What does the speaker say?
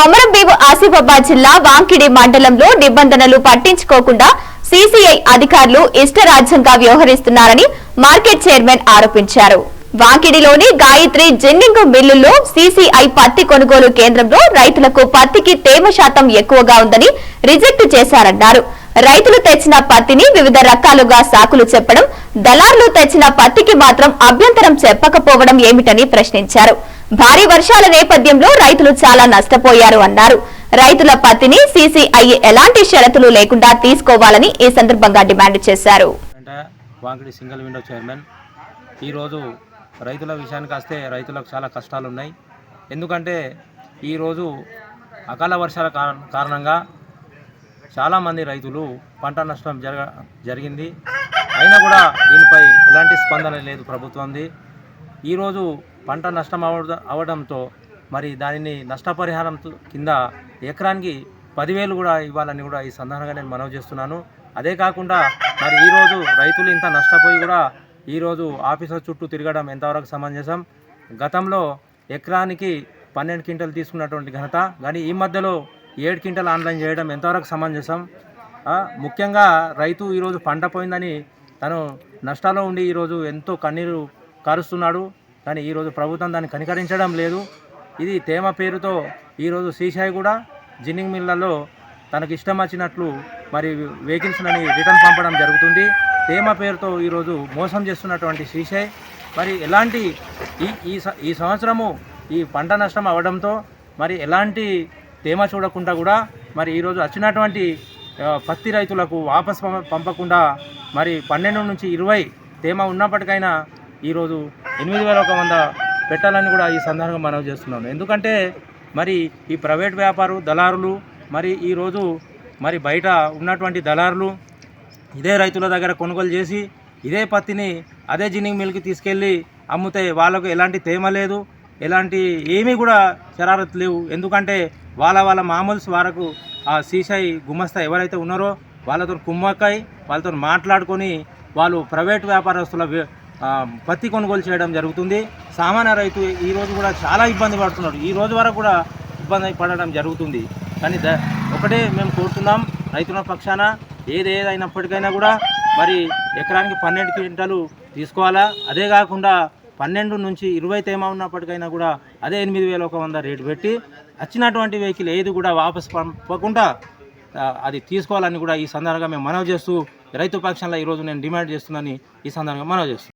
కొమరంభీము ఆసిఫాబాద్ జిల్లా వాంకిడి మండలంలో నిబంధనలు పట్టించుకోకుండా సీసీఐ అధికారులు ఇష్టరాజ్యంగా వ్యవహరిస్తున్నారని మార్కెట్ చైర్మన్ ఆరోపించారు. వాంకిడిలోని గాయత్రి జిన్నింగ్ మిల్లుల్లో సీసీఐ పత్తి కొనుగోలు కేంద్రంలో రైతులకు పత్తికి తేమ శాతం ఎక్కువగా ఉందని రిజెక్ట్ చేశారన్నారు. రైతులు తెచ్చిన పత్తిని వివిధ రకాలుగా సాకులు చెప్పడం దళార్లు తెచ్చిన పత్తికి మాత్రం అభ్యంతరం చెప్పకపోవడం ఏమిటని ప్రశ్నించారు. భారీ వర్షాల నేపథ్యంలో రైతులు చాలా నష్టపోయారు అన్నారు. రైతుల పత్తిని సీసీఐ ఎలాంటి షరతులు లేకుండా తీసుకోవాలని ఈ సందర్భంగా డిమాండ్ చేశారు. అంటే వాంకిడి సింగిల్ విండో చైర్మన్ ఈరోజు రైతుల విషయానికి వస్తే రైతులకు చాలా కష్టాలు ఉన్నాయి ఎందుకంటే ఈరోజు అకాల వర్షాల కారణంగా చాలామంది రైతులు పంట నష్టం జరగ జరిగింది. అయినా కూడా దీనిపై ఎలాంటి స్పందన లేదు ప్రభుత్వంది. ఈరోజు పంట నష్టం అవడంతో మరి దానిని నష్టపరిహారం కింద ఎకరానికి పదివేలు కూడా ఇవ్వాలని కూడా ఈ సందర్భంగా నేను మనవి చేస్తున్నాను. అదే కాకుండా మరి ఈరోజు రైతులు ఇంత నష్టపోయి కూడా ఈరోజు ఆఫీసర్ చుట్టూ తిరగడం ఎంతవరకు సమంజసం? గతంలో ఎకరానికి పన్నెండు క్వింటలు తీసుకున్నటువంటి ఘనత కానీ ఈ మధ్యలో ఏడు క్వింటలు ఆన్లైన్ చేయడం ఎంతవరకు సమంజసం? ముఖ్యంగా రైతు ఈరోజు పంట పోయిందని తను నష్టాల్లో ఉండి ఈరోజు ఎంతో కన్నీరు కారుస్తున్నాడు. కానీ ఈరోజు ప్రభుత్వం దాన్ని కనికరించడం లేదు. ఇది తేమ పేరుతో ఈరోజు సీసాయి కూడా జిన్నింగ్ మిల్లలో తనకు ఇష్టం వచ్చినట్లు మరి వెహికల్స్ని రిటర్న్ పంపడం జరుగుతుంది. తేమ పేరుతో ఈరోజు మోసం చేస్తున్నటువంటి శ్రీశై మరి ఎలాంటి ఈ ఈ ఈ సంవత్సరము ఈ పంట నష్టం అవ్వడంతో మరి ఎలాంటి తేమ చూడకుండా కూడా మరి ఈరోజు వచ్చినటువంటి పత్తి రైతులకు వాపస్ పంప- పంపకుండా మరి పన్నెండు నుంచి ఇరవై తేమ ఉన్నప్పటికైనా ఈరోజు ఎనిమిది వేల ఒక వంద పెట్టాలని కూడా ఈ సందర్భంగా మనవి చేస్తున్నాను. ఎందుకంటే మరి ఈ ప్రైవేట్ వ్యాపారు దళారులు మరి ఈరోజు మరి బయట ఉన్నటువంటి దళారులు ఇదే రైతుల దగ్గర కొనుగోలు చేసి ఇదే పత్తిని అదే జిన్నింగ్ మిల్కి తీసుకెళ్ళి అమ్ముతే వాళ్ళకు ఎలాంటి తేమ లేదు ఎలాంటి ఏమీ కూడా శరారత్ లేవు. ఎందుకంటే వాళ్ళ వాళ్ళ మామూలు వరకు ఆ సీసాయి గుమస్తా ఎవరైతే ఉన్నారో వాళ్ళతో కుమ్మక్కై వాళ్ళతో మాట్లాడుకొని వాళ్ళు ప్రైవేట్ వ్యాపారస్తుల పత్తి కొనుగోలు చేయడం జరుగుతుంది. సామాన్య రైతు ఈరోజు కూడా చాలా ఇబ్బంది పడుతున్నాడు. ఈ రోజు వరకు కూడా ఇబ్బంది పడడం జరుగుతుంది. కానీ ద ఒకటే మేము కోరుతున్నాం రైతుల పక్షాన ఏది ఏదైనప్పటికైనా కూడా మరి ఎకరానికి పన్నెండు క్వింటాలు తీసుకోవాలా? అదే కాకుండా పన్నెండు నుంచి ఇరవై తేమ ఉన్నప్పటికైనా కూడా అదే ఎనిమిది వేల ఒక వంద రేటు పెట్టి వచ్చినటువంటి వెహికల్ ఏది కూడా వాపస్ పంపకుండా అది తీసుకోవాలని కూడా ఈ సందర్భంగా మేము మనవి చేస్తూ రైతు పక్షంలో ఈరోజు నేను డిమాండ్ చేస్తున్నానని ఈ సందర్భంగా మనవి చేస్తున్నాను.